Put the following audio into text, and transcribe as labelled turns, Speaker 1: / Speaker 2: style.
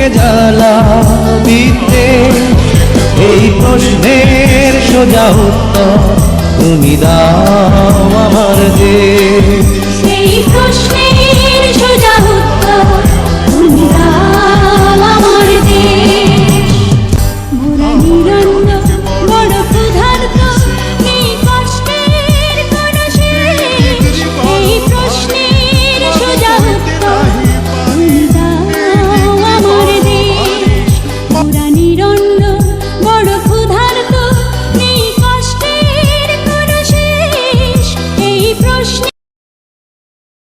Speaker 1: বুকে জ্বালা দিতে। এই প্রশ্নের সোজা উত্তর তুমি দাও আমার দেশ। হিরণ্য বড় ক্ষুধার্ত নেই কষ্টের কোনো শেষ এই প্রশ্নে